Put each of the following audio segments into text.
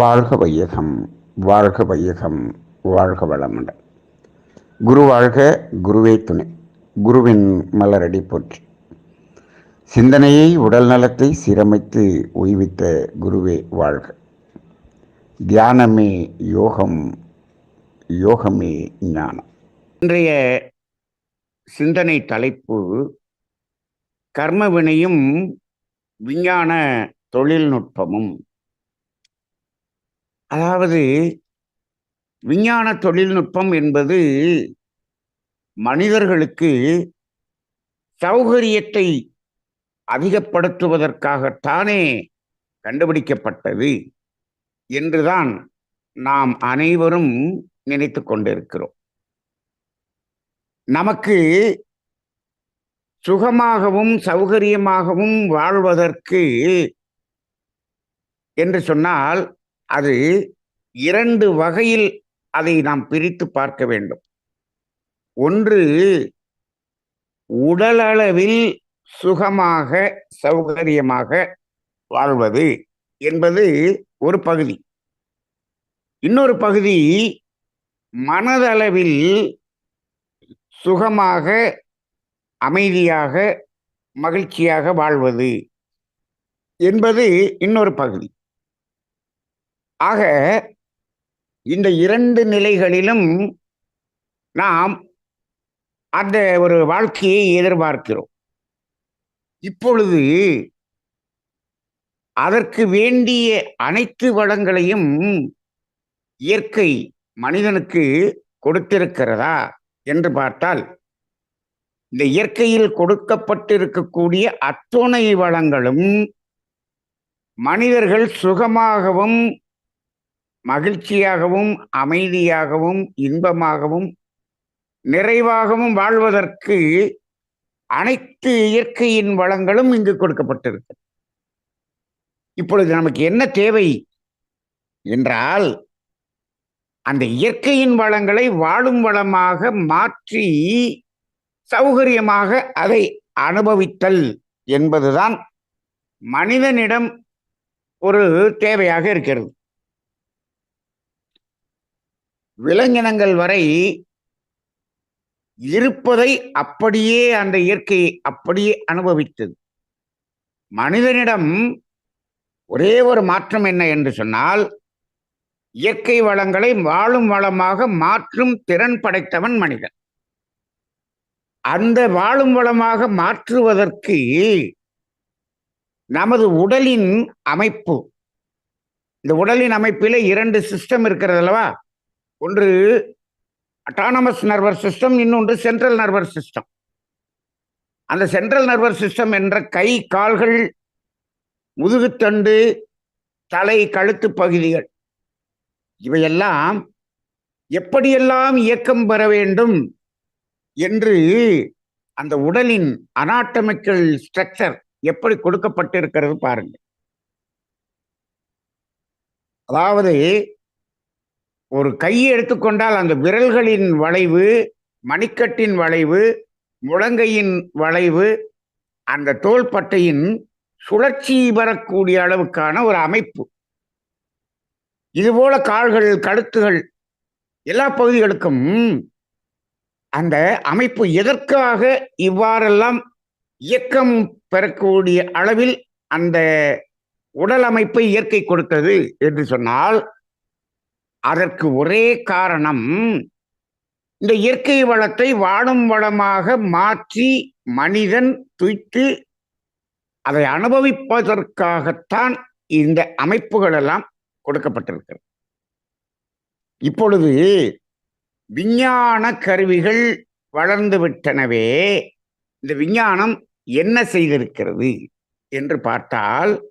வாழ்க வையகம் வாழ்க வையகம் வாழ்க வளமுடன். குரு வாழ்க குருவே துணை. குருவின் மலரடி போற்றி. சிந்தனையை உடல் நலத்தை சீரமைத்து ஓய்வித்த குருவே வாழ்க. தியானமே யோகம் யோகமே ஞானம். இன்றைய சிந்தனை தலைப்பு கர்மவினையும் விஞ்ஞான தொழில்நுட்பமும். அதாவது விஞ்ஞான தொழில்நுட்பம் என்பது மனிதர்களுக்கு சௌகரியத்தை அதிகப்படுத்துவதற்காகத்தானே கண்டுபிடிக்கப்பட்டது என்றுதான் நாம் அனைவரும் நினைத்து கொண்டிருக்கிறோம். நமக்கு சுகமாகவும் சௌகரியமாகவும் வாழ்வதற்கு என்று சொன்னால் அது இரண்டு வகையில் அதை நாம் பிரித்து பார்க்க வேண்டும். ஒன்று உடலளவில் சுகமாக சௌகரியமாக வாழ்வது என்பது ஒரு பகுதி. இன்னொரு பகுதி மனதளவில் சுகமாக அமைதியாக மகிழ்ச்சியாக வாழ்வது என்பது இன்னொரு பகுதி. ஆக இந்த இரண்டு நிலைகளிலும் நாம் அந்த ஒரு வாழ்க்கையை எதிர்பார்க்கிறோம். இப்பொழுது அதற்கு வேண்டிய அனைத்து வளங்களையும் இயற்கை மனிதனுக்கு கொடுத்திருக்கிறதா என்று பார்த்தால் இந்த இயற்கையில் கொடுக்கப்பட்டிருக்கக்கூடிய அத்துணை வளங்களும் மனிதர்கள் சுகமாகவும் மகிழ்ச்சியாகவும் அமைதியாகவும் இன்பமாகவும் நிறைவாகவும் வாழ்வதற்கு அனைத்து இயற்கையின் வளங்களும் இங்கு கொடுக்கப்பட்டிருக்கு இப்பொழுது நமக்கு என்ன தேவை என்றால் அந்த இயற்கையின் வளங்களை வாழும் வளமாக மாற்றி சௌகரியமாக அதை அனுபவித்தல் என்பதுதான் மனிதனிடம் ஒரு தேவையாக இருக்கிறது. விலங்கினங்கள் வரை இருப்பதை அப்படியே அந்த இயற்கையை அப்படியே அனுபவித்தது. மனிதனிடம் ஒரே ஒரு மாற்றம் என்ன என்று சொன்னால் இயற்கை வளங்களை வாழும் வளமாக மாற்றும் திறன் படைத்தவன் மனிதன். அந்த வாழும் வளமாக மாற்றுவதற்கு நமது உடலின் அமைப்பு இந்த உடலின் அமைப்பில் இரண்டு சிஸ்டம் இருக்கிறது அல்லவா? ஒன்று அட்டானமஸ் நர்வர் சிஸ்டம் இன்னொன்று சென்ட்ரல் நர்வர் சிஸ்டம் அந்த சென்ட்ரல் நர்வர் சிஸ்டம் என்ற கை கால்கள் முதுகுத்தண்டு தலை கழுத்து பகுதிகள். இவையெல்லாம் எப்படியெல்லாம் இயக்கம் பெற வேண்டும் என்று அந்த உடலின் அனாட்டமிக்கல் ஸ்ட்ரக்சர் எப்படி கொடுக்கப்பட்டிருக்கிறது பாருங்க அதாவது ஒரு கையை எடுத்துக்கொண்டால் அந்த விரல்களின் வளைவு மணிக்கட்டின் வளைவு முழங்கையின் வளைவு அந்த தோள்பட்டையின் சுழற்சி பெறக்கூடிய அளவுக்கான ஒரு அமைப்பு. இதுபோல கால்கள் கழுத்துகள் எல்லா பகுதிகளுக்கும் அந்த அமைப்பு எதற்காக இவ்வாறெல்லாம் இயக்கம் பெறக்கூடிய அளவில் அந்த உடல் அமைப்பை இயற்கை கொடுத்தது என்று சொன்னால் அதற்கு ஒரே காரணம் இந்த இயற்கை வளத்தை வாழும் வளமாக மாற்றி மனிதன் துய்த்து அதை அனுபவிப்பதற்காகத்தான் இந்த அமைப்புகள் எல்லாம் கொடுக்கப்பட்டிருக்கிறது. இப்பொழுது விஞ்ஞான கருவிகள் வளர்ந்து விட்டனவே இந்த விஞ்ஞானம் என்ன செய்திருக்கிறது என்று பார்த்தால்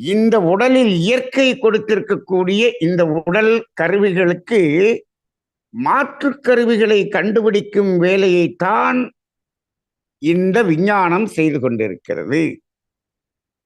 இந்த உடலில் இயற்கை கொடுத்திருக்கக்கூடிய இந்த உடல் கருவிகளுக்கு மாற்று கருவிகளை கண்டுபிடிக்கும் வேலையைத்தான் இந்த விஞ்ஞானம் செய்து கொண்டிருக்கிறது.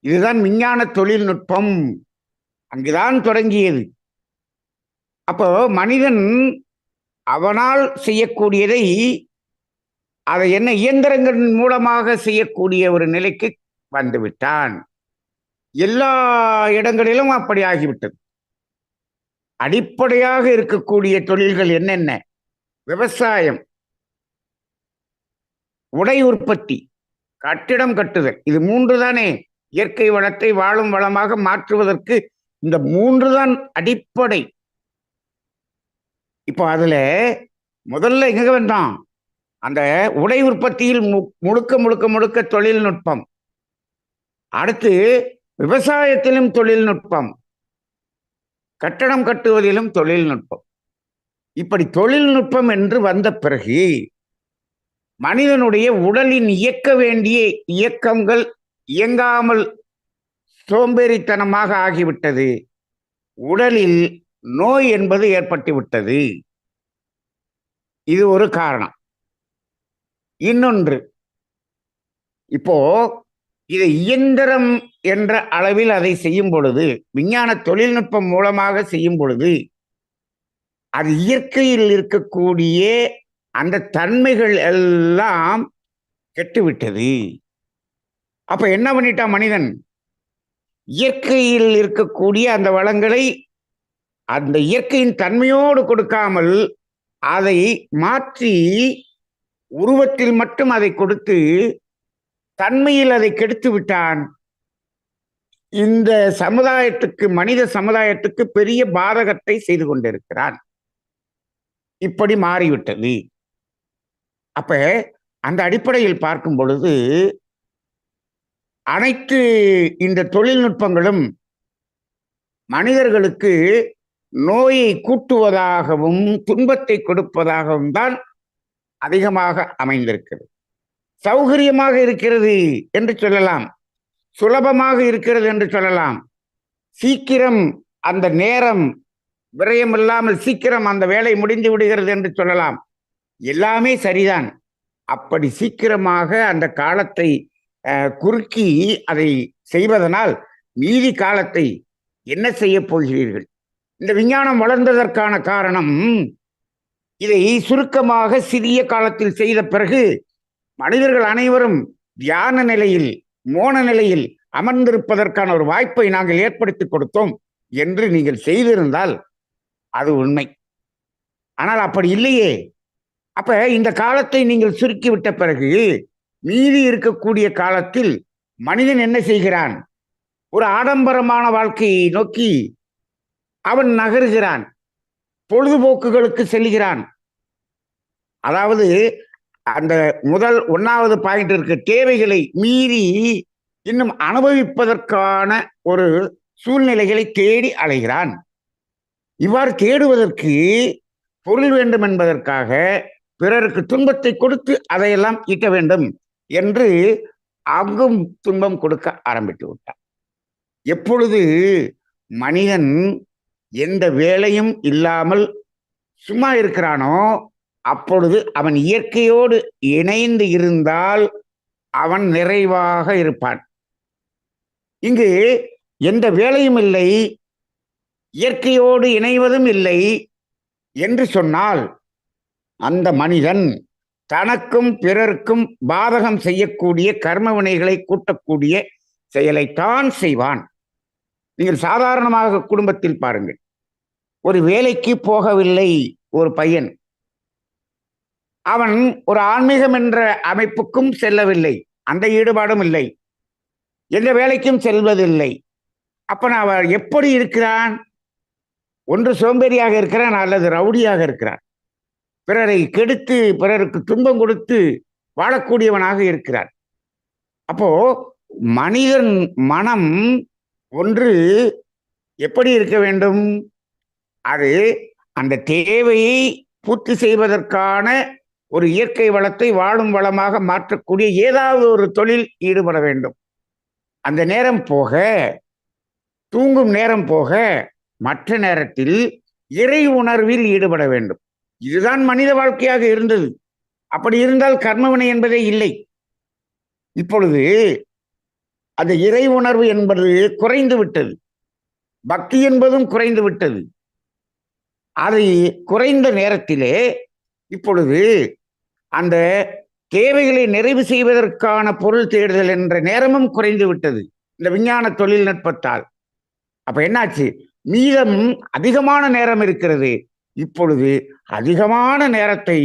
இதுதான் விஞ்ஞான தொழில்நுட்பம். அங்குதான் தொடங்கியது. அப்போ மனிதன் அவனால் செய்யக்கூடியதை அதை என்ன இயந்திரங்களின் மூலமாக செய்யக்கூடிய ஒரு நிலைக்கு வந்துவிட்டான். எல்லா இடங்களிலும் அப்படி ஆகிவிட்டது. அடிப்படையாக இருக்கக்கூடிய தொழில்கள் என்னென்ன? விவசாயம். உடை உற்பத்தி. கட்டிடம் கட்டுதல். இது மூன்று தானே இயற்கை வளத்தை வாழும் வளமாக மாற்றுவதற்கு இந்த மூன்று தான் அடிப்படை. இப்போ அதுல முதல்ல எங்க வேண்டாம் அந்த உடை உற்பத்தியில் மு- முழுக்க முழுக்க முழுக்க தொழில்நுட்பம். அடுத்து விவசாயத்திலும் தொழில்நுட்பம். கட்டடம் கட்டுவதிலும் தொழில்நுட்பம். இப்படி தொழில்நுட்பம் என்று வந்த பிறகு மனிதனுடைய உடலின் இயக்க வேண்டிய இயக்கங்கள் இயங்காமல் சோம்பேறித்தனமாக ஆகிவிட்டது. உடலில் நோய் என்பது ஏற்பட்டுவிட்டது. இது ஒரு காரணம். இன்னொன்று இப்போ இதை இயந்திரம் என்ற அளவில் அதை செய்யும் பொழுது விஞ்ஞான தொழில்நுட்பம் மூலமாக செய்யும் பொழுது அது இயற்கையில் இருக்கக்கூடிய அந்த தன்மைகள் எல்லாம் கெட்டுவிட்டது. அப்ப என்ன பண்ணிட்டான் மனிதன்? இயற்கையில் இருக்கக்கூடிய அந்த வளங்களை அந்த இயற்கையின் தன்மையோடு கொடுக்காமல் அதை மாற்றி உருவத்தில் மட்டும் அதை கொடுத்து தன்மையில் அதை கெடுத்து விட்டான். இந்த சமுதாயத்துக்கு மனித சமுதாயத்துக்கு பெரிய பாதகத்தை செய்து கொண்டிருக்கிறான். இப்படி மாறிவிட்டது. அப்ப அந்த அடிப்படையில் பார்க்கும் பொழுது அனைத்து இந்த தொழில்நுட்பங்களும் மனிதர்களுக்கு நோயை கூட்டுவதாகவும் துன்பத்தை கொடுப்பதாகவும் தான் அதிகமாக அமைந்திருக்கிறது. சௌகரியமாக இருக்கிறது என்று சொல்லலாம். சுலபமாக இருக்கிறது என்று சொல்லலாம். சீக்கிரம் அந்த நேரம் விரயம் இல்லாமல் சீக்கிரம் அந்த வேலை முடிந்து விடுகிறது என்று சொல்லலாம். எல்லாமே சரிதான். அப்படி சீக்கிரமாக அந்த காலத்தை குறுக்கி அதை செய்வதனால் மீதி காலத்தை என்ன செய்ய போகிறீர்கள்? இந்த விஞ்ஞானம் வளர்ந்ததற்கான காரணம் இதை சுருக்கமாக சிறிய காலத்தில் செய்த பிறகு மனிதர்கள் அனைவரும் தியான நிலையில் மோன நிலையில் அமர்ந்திருப்பதற்கான ஒரு வாய்ப்பை நாங்கள் ஏற்படுத்தி கொடுத்தோம் என்று நீங்கள் செய்திருந்தால் அது உண்மை. ஆனால் அப்படி இல்லையே. அப்ப இந்த காலத்தை நீங்கள் சுருக்கிவிட்ட பிறகு மீதி இருக்கக்கூடிய காலத்தில் மனிதன் என்ன செய்கிறான்? ஒரு ஆடம்பரமான வாழ்க்கையை நோக்கி அவன் நகருகிறான். பொழுதுபோக்குகளுக்கு செல்கிறான். அதாவது அந்த முதல் ஒன்றாவது பாயிண்ட் இருக்க. தேவைகளை மீறி இன்னும் அனுபவிப்பதற்கான ஒரு சூழ்நிலைகளை தேடி அலைகிறான். இவ்வாறு தேடுவதற்கு பொருள் வேண்டும் என்பதற்காக பிறருக்கு துன்பத்தை கொடுத்து அதையெல்லாம் ஈட்ட வேண்டும் என்று அங்கும் துன்பம் கொடுக்க ஆரம்பித்து விட்டான். எப்பொழுது மனிதன் எந்த வேலையும் இல்லாமல் சும்மா இருக்கிறானோ அப்பொழுது அவன் இயற்கையோடு இணைந்து இருந்தால் அவன் நிறைவாக இருப்பான். இங்கு எந்த வேலையும் இல்லை இயற்கையோடு இணைவதும் இல்லை என்று சொன்னால் அந்த மனிதன் தனக்கும் பிறர்க்கும் பாதகம் செய்யக்கூடிய கர்ம வினைகளை கூட்டக்கூடிய செயலைத்தான் செய்வான். நீங்கள் சாதாரணமாக குடும்பத்தில் பாருங்கள். ஒரு வேலைக்கு போகவில்லை ஒரு பையன். அவன் ஒரு ஆன்மீகம் என்ற அமைப்புக்கும் செல்லவில்லை. அந்த ஈடுபாடும் இல்லை. எந்த வேலைக்கும் செல்வதில்லை. அப்ப அவன் எப்படி இருக்கிறான்? ஒன்று சோம்பேறியாக இருக்கிறான் அல்லது ரவுடியாக இருக்கிறான். பிறரை கெடுத்து பிறருக்கு துன்பம் கொடுத்து வாழக்கூடியவனாக இருக்கிறான். அப்போ மனிதன் மனம் ஒன்று எப்படி இருக்க வேண்டும்? அது அந்த தேவையை பூர்த்தி செய்வதற்கான ஒரு இயற்கை வளத்தை வாழும் வளமாக மாற்றக்கூடிய ஏதாவது ஒரு தொழில் ஈடுபட வேண்டும். அந்த நேரம் போக தூங்கும் நேரம் போக மற்ற நேரத்தில் இறை உணர்வில் ஈடுபட வேண்டும். இதுதான் மனித வாழ்க்கையாக இருந்தது. அப்படி இருந்தால் கர்மவினை என்பதே இல்லை. இப்பொழுது அந்த இறை உணர்வு என்பது குறைந்து விட்டது. பக்தி என்பதும் குறைந்து விட்டது. அதை குறைந்த நேரத்திலே இப்பொழுது அந்த தேவைகளை நிறைவு செய்வதற்கான பொருள் தேடுதல் என்ற நேரமும் குறைந்து விட்டது. இந்த விஞ்ஞான தொழில்நுட்பத்தால் அப்ப என்னாச்சு? மீதம் அதிகமான நேரம் இருக்கிறது. இப்பொழுது அதிகமான நேரத்தை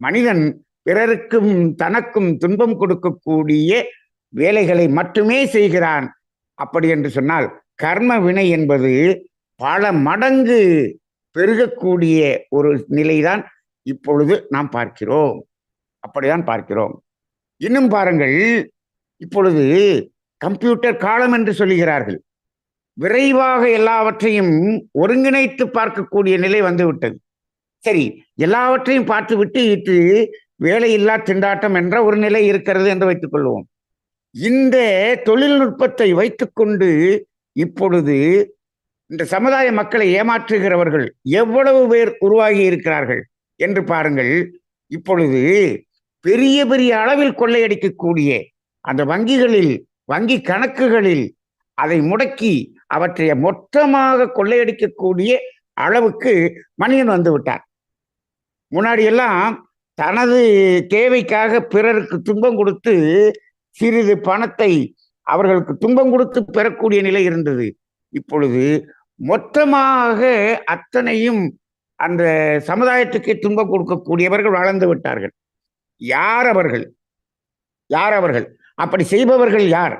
மனிதன் பிறருக்கும் தனக்கும் துன்பம் கொடுக்கக்கூடிய வேலைகளை மட்டுமே செய்கிறான். அப்படி என்று சொன்னால் கர்ம வினை என்பது பல மடங்கு பெருகக்கூடிய ஒரு நிலைதான் இப்பொழுது நாம் பார்க்கிறோம். அப்படிதான் பார்க்கிறோம். இன்னும் பாருங்கள். இப்பொழுது கம்ப்யூட்டர் காலம் என்று சொல்லுகிறார்கள். விரைவாக எல்லாவற்றையும் ஒருங்கிணைத்து பார்க்கக்கூடிய நிலை வந்துவிட்டது. சரி எல்லாவற்றையும் பார்த்து விட்டு இட்டு வேலையில்லா திண்டாட்டம் என்ற ஒரு நிலை இருக்கிறது என்று வைத்துக் கொள்வோம். இந்த தொழில்நுட்பத்தை வைத்துக்கொண்டு இப்பொழுது இந்த சமுதாய மக்களை ஏமாற்றுகிறவர்கள் எவ்வளவு பேர் உருவாகி இருக்கிறார்கள்? என்று பாருங்கள். இப்பொழுது பெரிய பெரிய அளவில் கொள்ளையடிக்கக்கூடிய அந்த வங்கிகளில் வங்கி கணக்குகளில் அதை முடக்கி அவற்றை மொத்தமாக கொள்ளையடிக்கக்கூடிய அளவுக்கு மனிதன் வந்து விட்டார். முன்னாடி எல்லாம் தனது தேவைக்காக பிறருக்கு துன்பம் கொடுத்து சிறிது பணத்தை அவர்களுக்கு துன்பம் கொடுத்து பெறக்கூடிய நிலை இருந்தது. இப்பொழுது மொத்தமாக அத்தனையும் அந்த சமுதாயத்துக்கு துன்பம் கொடுக்கக்கூடியவர்கள் வளர்ந்து விட்டார்கள். யார் அவர்கள்? யார் அவர்கள்? அப்படி செய்பவர்கள் யார்?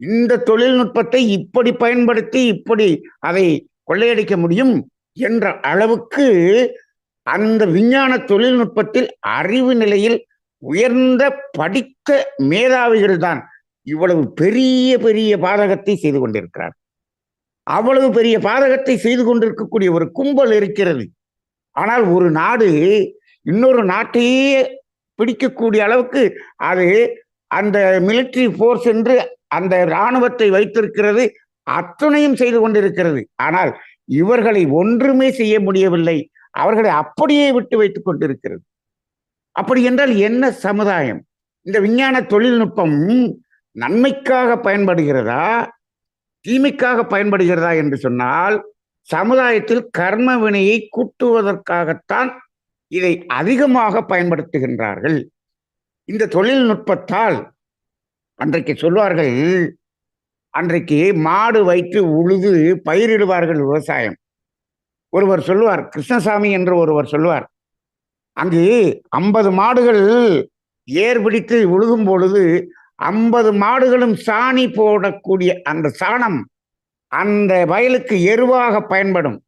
இந்த தொழில்நுட்பத்தை இப்படி பயன்படுத்தி இப்படி அதை கொள்ளையடிக்க முடியும் என்ற அளவுக்கு அந்த விஞ்ஞான தொழில்நுட்பத்தில் அறிவு நிலையில் உயர்ந்த படித்த மேதாவிகள் தான் இவ்வளவு பெரிய பெரிய பாதகத்தை செய்து கொண்டிருக்கிறார். அவ்வளவு பெரிய பாதகத்தை செய்து கொண்டிருக்கக்கூடிய ஒரு கும்பல் இருக்கிறது. ஆனால் ஒரு நாடு இன்னொரு நாட்டையே பிடிக்கக்கூடிய அளவுக்கு அது அந்த மிலிட்டரி ஃபோர்ஸ் என்று அந்த இராணுவத்தை வைத்திருக்கிறது அத்தனையும் செய்து கொண்டிருக்கிறது. ஆனால் இவர்களை ஒன்றுமே செய்ய முடியவில்லை. அவர்களை அப்படியே விட்டு வைத்துக் கொண்டிருக்கிறது. அப்படி என்றால் என்ன சமுதாயம்? இந்த விஞ்ஞான தொழில்நுட்பம் நன்மைக்காக பயன்படுகிறதா தீமைக்காக பயன்படுகிறதா என்று சொன்னால் சமுதாயத்தில் கர்ம வினையை கூட்டுவதற்காகத்தான் இதை அதிகமாக பயன்படுத்துகின்றார்கள். இந்த தொழில்நுட்பத்தால் அன்றைக்கு சொல்வார்கள் அன்றைக்கு மாடு வைத்து உழுது பயிரிடுவார்கள் விவசாயம். ஒருவர் சொல்லுவார் கிருஷ்ணசாமி என்று ஒருவர் சொல்லுவார் அங்கு ஐம்பது மாடுகள் ஏர் பிடித்து உழுகும் பொழுது ஐம்பது மாடுகளும் சாணி போடக்கூடிய அந்த சாணம் அந்த வயலுக்கு எருவாக பயன்படும்.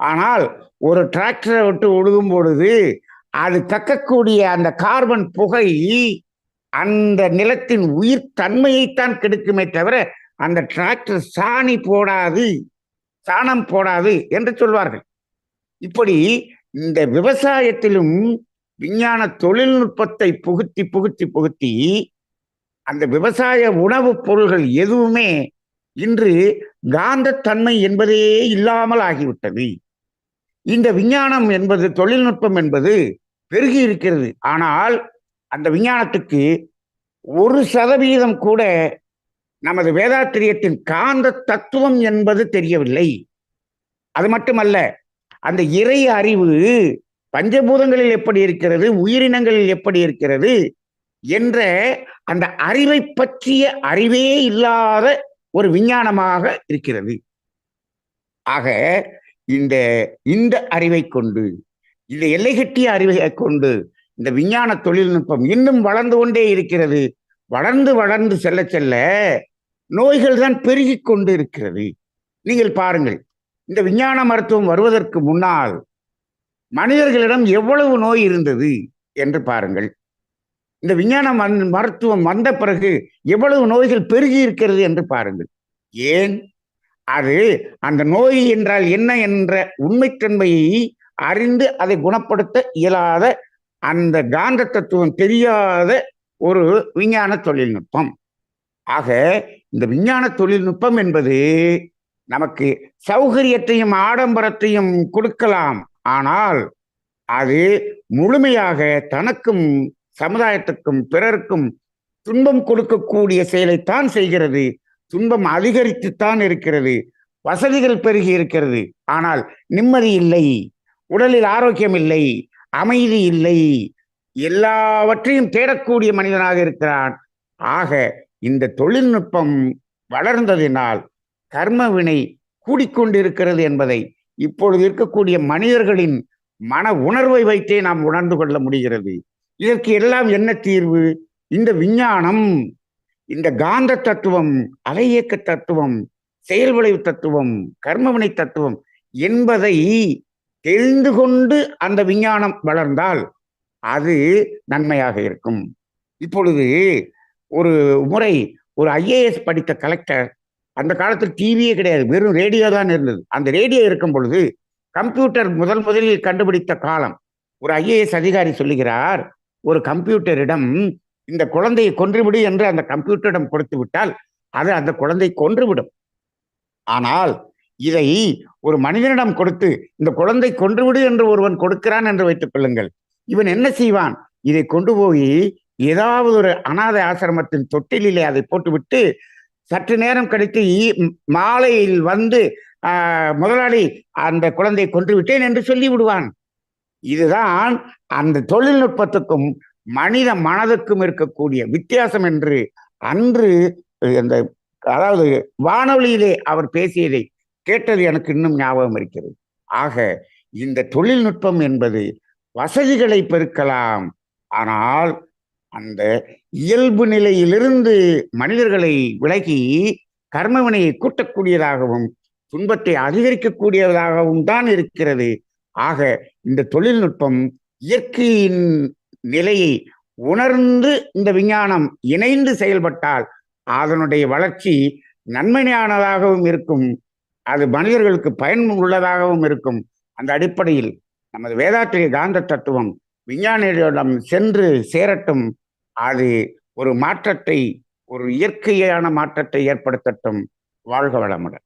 ஆனால் ஒரு டிராக்டரை விட்டு உழுகும் பொழுது அது கக்கக்கூடிய அந்த கார்பன் புகை அந்த நிலத்தின் உயிர் தன்மையைத்தான் கெடுக்குமே தவிர அந்த டிராக்டர் சாணி போடாது சாணம் போடாது என்று சொல்வார்கள். இப்படி இந்த விவசாயத்திலும் விஞ்ஞான தொழில்நுட்பத்தை புகுத்தி புகுத்தி புகுத்தி அந்த விவசாய உணவுப் பொருள்கள் எதுவுமே இன்று காந்தத்தன்மை என்பதே இல்லாமல் ஆகிவிட்டது. இந்த விஞ்ஞானம் என்பது தொழில்நுட்பம் என்பது பெருகி இருக்கிறது. ஆனால் அந்த விஞ்ஞானத்துக்கு ஒரு சதவீதம் கூட நமது வேதாத்திரியத்தின் காந்த தத்துவம் என்பது தெரியவில்லை. அது மட்டுமல்ல அந்த இறை அறிவு பஞ்சபூதங்களில் எப்படி இருக்கிறது உயிரினங்களில் எப்படி இருக்கிறது என்ற அந்த அறிவை பற்றிய அறிவே இல்லாத ஒரு விஞ்ஞானமாக இருக்கிறது. ஆக இந்த இந்த அறிவை கொண்டு இந்த எல்லைகட்டிய அறிவை கொண்டு இந்த விஞ்ஞான தொழில்நுட்பம் இன்னும் வளர்ந்து கொண்டே இருக்கிறது. வளர்ந்து வளர்ந்து செல்ல செல்ல நோய்கள் தான் பெருகி கொண்டு இருக்கிறது. நீங்கள் பாருங்கள் இந்த விஞ்ஞான மருத்துவம் வருவதற்கு முன்னால் மனிதர்களிடம் எவ்வளவு நோய் இருந்தது என்று பாருங்கள். இந்த விஞ்ஞான மருத்துவம் வந்த பிறகு எவ்வளவு நோய்கள் பெருகி இருக்கிறது என்று பாருங்கள். ஏன்? அது அந்த நோய் என்றால் என்ன என்ற உண்மைத்தன்மையை அறிந்து அதை குணப்படுத்த இயலாத அந்த காந்த தத்துவம் தெரியாத ஒரு விஞ்ஞான தொழில்நுட்பம். ஆக இந்த விஞ்ஞான தொழில்நுட்பம் என்பது நமக்கு சௌகரியத்தையும் ஆடம்பரத்தையும் கொடுக்கலாம். ஆனால் அது முழுமையாக தனக்கும் சமுதாயத்துக்கும் பிறருக்கும் துன்பம் கொடுக்கக்கூடிய செயலைத்தான் செய்கிறது. துன்பம் அதிகரித்துத்தான் இருக்கிறது. வசதிகள் பெருகி இருக்கிறது. ஆனால் நிம்மதி இல்லை. உடலில் ஆரோக்கியம் இல்லை. அமைதி இல்லை. எல்லாவற்றையும் தேடக்கூடிய மனிதனாக இருக்கிறான். ஆக இந்த தொழில்நுட்பம் வளர்ந்ததினால் கர்ம வினை கூடிக்கொண்டிருக்கிறது என்பதை இப்பொழுது இருக்கக்கூடிய மனிதர்களின் மன உணர்வை வைத்தே நாம் உணர்ந்து கொள்ள முடிகிறது. இதற்கு எல்லாம் என்ன தீர்வு? இந்த விஞ்ஞானம் இந்த காந்த தத்துவம் அலையக்க தத்துவம் செயல்விளைவு தத்துவம் கர்மவினை தத்துவம் என்பதை தெரிந்து கொண்டு அந்த விஞ்ஞானம் வளர்ந்தால் அது நன்மையாக இருக்கும். இப்பொழுது ஒரு முறை ஒரு ஐஏஎஸ் படித்த கலெக்டர் அந்த காலத்தில் டிவியே கிடையாது வெறும் ரேடியோ தான் இருந்தது. அந்த ரேடியோ இருக்கும் பொழுது கம்ப்யூட்டர் முதல் முதலில் கண்டுபிடித்த காலம். ஒரு ஐஏஎஸ் அதிகாரி சொல்லுகிறார் ஒரு கம்ப்யூட்டரிடம் இந்த குழந்தையை கொன்றுவிடு என்று அந்த கம்ப்யூட்டரிடம் கொடுத்து விட்டால் அது அந்த குழந்தை கொன்றுவிடும். ஆனால் இதை ஒரு மனிதனிடம் கொடுத்து இந்த குழந்தை கொன்றுவிடு என்று ஒருவன் கொடுக்கிறான் என்று வைத்துக் கொள்ளுங்கள். இவன் என்ன செய்வான்? இதை கொண்டு போய் ஏதாவது ஒரு அனாதை ஆசிரமத்தின் தொட்டிலே அதை போட்டுவிட்டு சற்று நேரம் கழித்து மாலையில் வந்து ஆஹ், முதலாளி அந்த குழந்தையை கொன்று விட்டேன் என்று சொல்லி விடுவான் இதுதான் அந்த தொழில்நுட்பத்துக்கும் மனித மனதுக்கும் இருக்கக்கூடிய வித்தியாசம் என்று அன்று அந்த அதாவது வானொலியிலே அவர் பேசியதை கேட்டது எனக்கு இன்னும் ஞாபகம் இருக்கிறது. ஆக இந்த தொழில்நுட்பம் என்பது வசதிகளை பெருக்கலாம். ஆனால் அந்த இயல்பு நிலையிலிருந்து மனிதர்களை விலகி கர்மவினையை கூட்டக்கூடியதாகவும் துன்பத்தை அதிகரிக்கக்கூடியதாகவும் தான் இருக்கிறது. ஆக இந்த தொழில்நுட்பம் இயற்கையின் நிலையை உணர்ந்து இந்த விஞ்ஞானம் இணைந்து செயல்பட்டால் அதனுடைய வளர்ச்சி நன்மையானதாகவும் இருக்கும். அது மனிதர்களுக்கு பயன் உள்ளதாகவும் இருக்கும். அந்த அடிப்படையில் நமது வேதாத்திரிய காந்த தத்துவம் விஞ்ஞானிகளிடம் சென்று சேரட்டும். அது ஒரு மாற்றத்தை ஒரு இயற்கையான மாற்றத்தை ஏற்படுத்தட்டும். வாழ்க வளமுடன்.